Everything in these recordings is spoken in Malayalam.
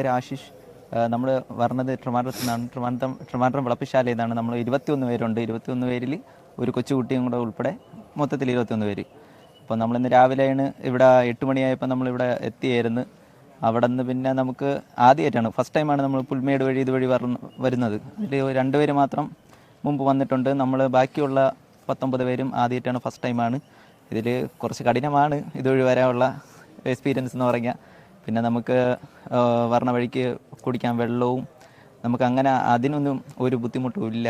പേര് ആശിഷ്. നമ്മൾ പറഞ്ഞത് ട്രിവാൻഡ്രത്ത് നിന്നാണ് ട്രിവാൻഡ്രം ട്രിവാൻഡ്രം വിളപ്പിശാലയിൽ നിന്നാണ് നമ്മൾ ഇരുപത്തിയൊന്ന് പേരുണ്ട്. ഇരുപത്തിയൊന്ന് പേരിൽ ഒരു കൊച്ചുകുട്ടിയും കൂടെ ഉൾപ്പെടെ മൊത്തത്തിൽ ഇരുപത്തിയൊന്ന് പേര്. അപ്പോൾ നമ്മളിന്ന് രാവിലെയാണ് ഇവിടെ എട്ട് മണിയായപ്പോൾ നമ്മളിവിടെ എത്തിയായിരുന്നു. അവിടെ നിന്ന് പിന്നെ നമുക്ക് ആദ്യമായിട്ടാണ് ഫസ്റ്റ് ടൈമാണ് നമ്മൾ പുൽമേട് വഴി ഇതുവഴി വരുന്നത്. അതിൽ രണ്ടുപേര് മാത്രം മുമ്പ് വന്നിട്ടുണ്ട്. നമ്മൾ ബാക്കിയുള്ള പത്തൊമ്പത് പേരും ആദ്യമായിട്ടാണ് ഫസ്റ്റ് ടൈമാണ് ഇതിൽ കുറച്ച് കഠിനമാണ് ഇതുവഴി വരാനുള്ള എക്സ്പീരിയൻസ് എന്ന് പറഞ്ഞാൽ പിന്നെ നമുക്ക് വരണ വഴിക്ക് കുടിക്കാൻ വെള്ളവും നമുക്ക് അങ്ങനെ അതിനൊന്നും ഒരു ബുദ്ധിമുട്ടും ഇല്ല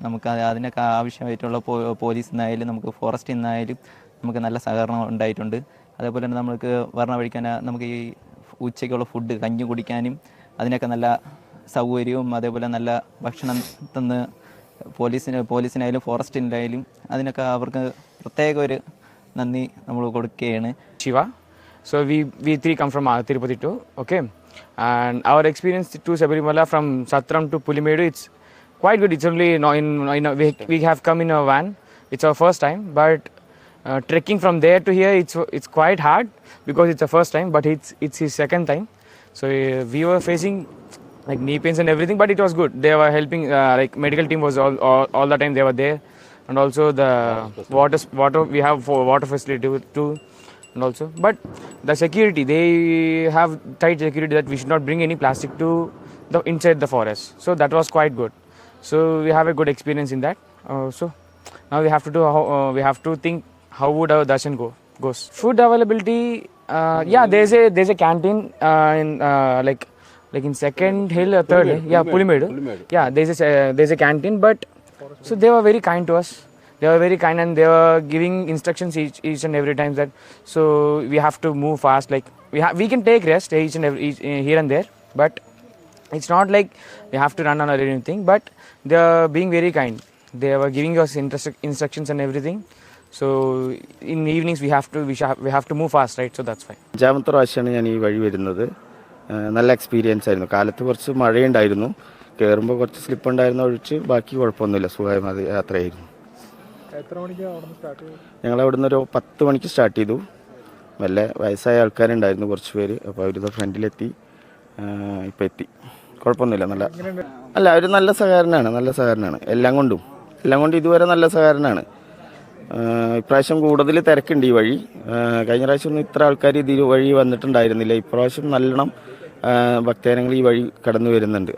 നമുക്ക് അത് അതിനൊക്കെ ആവശ്യമായിട്ടുള്ള പോലീസിൽ നിന്നായാലും നമുക്ക് ഫോറസ്റ്റിൽ നിന്നായാലും നമുക്ക് നല്ല സഹകരണം ഉണ്ടായിട്ടുണ്ട് അതേപോലെ തന്നെ നമുക്ക് വരണ വഴിക്കാൻ നമുക്ക് ഈ ഉച്ചയ്ക്കുള്ള ഫുഡ് കഞ്ഞി കുടിക്കാനും അതിനൊക്കെ നല്ല സൗകര്യവും അതേപോലെ നല്ല ഭക്ഷണം തന്ന് പോലീസിന് പോലീസിനായാലും ഫോറസ്റ്റിനായാലും അതിനൊക്കെ അവർക്ക് പ്രത്യേക ഒരു നന്ദി നമ്മൾ കൊടുക്കുകയാണ് Shiva. So we we three come from uh, Tirupati too. Okay, and our experience to Sabarimala from Satram to Pulimedu it's quite good. It's only no, in, in a, we we have come in a van. It's our first time, but uh, trekking from there to here it's it's quite hard because it's the first time. But it's it's his second time. So uh, we were facing like knee pains and everything, but it was good. They were helping. Uh, like medical team was all, all all the time they were there, and also the water water we have for water facility too and also. But the security they have tight security that we should not bring any plastic to the inside the forest. So that was quite good. So we have a good experience in that. Uh, so now we have to do how, uh, we have to think how would our darshan go goes. Food availability uh, yeah there's a there's a canteen uh, in uh, like like in second hill or third hill. Yeah pulimedu yeah there's a there's a canteen but so they were very kind to us they were very kind and they were giving instructions each, each and every time that so we have to move fast like we have we can take rest each and every each, here and there but it's not like we have to run on or anything but they are being very kind they were giving us instru- instructions and everything so in evenings we have to we, shall, we have to move fast right so that's fine അഞ്ചാമത്തെ പ്രാവശ്യമാണ് ഞാൻ ഈ വഴി വരുന്നത് നല്ല എക്സ്പീരിയൻസ് ആയിരുന്നു കാലത്ത് കുറച്ച് മഴയുണ്ടായിരുന്നു കയറുമ്പോൾ കുറച്ച് സ്ലിപ്പ് ഉണ്ടായിരുന്ന ഒഴിച്ച് ബാക്കി കുഴപ്പമൊന്നുമില്ല സുഖമായ യാത്രയായിരുന്നു എത്ര മണിക്ക് അവിടെ നിന്ന് സ്റ്റാർട്ട് ചെയ്തു ഞങ്ങൾ അവിടുന്ന് ഒരു പത്ത് മണിക്ക് സ്റ്റാർട്ട് ചെയ്തു. നല്ല വയസ്സായ ആൾക്കാരുണ്ടായിരുന്നു കുറച്ച് പേര്. അപ്പോൾ അവരിത് ഫ്രണ്ടിലെത്തി ഇപ്പം എത്തി. കുഴപ്പമൊന്നുമില്ല. നല്ല അല്ല അവർ നല്ല സഹകരണമാണ് നല്ല സഹകരണമാണ് എല്ലാം കൊണ്ടും. എല്ലാം കൊണ്ടും ഇതുവരെ നല്ല സഹകരണമാണ് ഇപ്രാവശ്യം കൂടുതൽ തിരക്കുണ്ട് ഈ വഴി. കഴിഞ്ഞ പ്രാവശ്യം ഒന്നും ഇത്ര ആൾക്കാർ ഇത് വഴി വന്നിട്ടുണ്ടായിരുന്നില്ല. ഇപ്രാവശ്യം നല്ലോണം ഭക്തജനങ്ങൾ ഈ വഴി കടന്നു വരുന്നുണ്ട്.